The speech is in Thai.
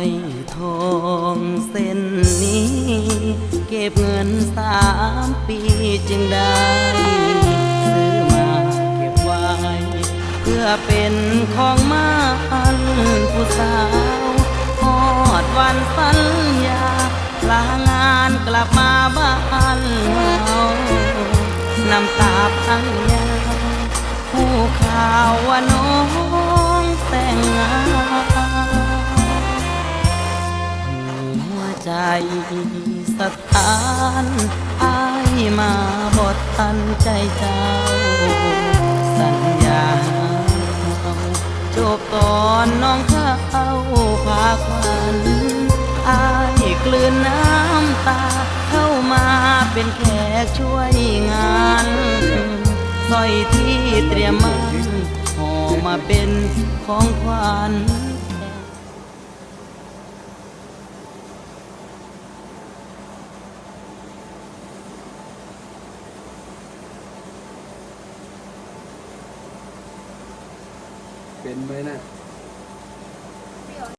อยทองเส้นนี้ เก็บเงินสามปีจึงได้ซื้อมาเก็บไว้ เพื่อเป็นของมันผู้สาวทอดวันสัญญาลางานกลับมาบ้านเฮาน้ำตาพังยาผู้ข่าวว่าน้ ใจสถานอายมาบดทันใจเจ้า สัญญาจบตอนน้องเข้าพาควันอายกลืนน้ำตาเข้ามาเป็นแขกช่วยงานสร้อยที่เตรียมมาห่อมาเป็นของขวัญ เป็นไหมนะ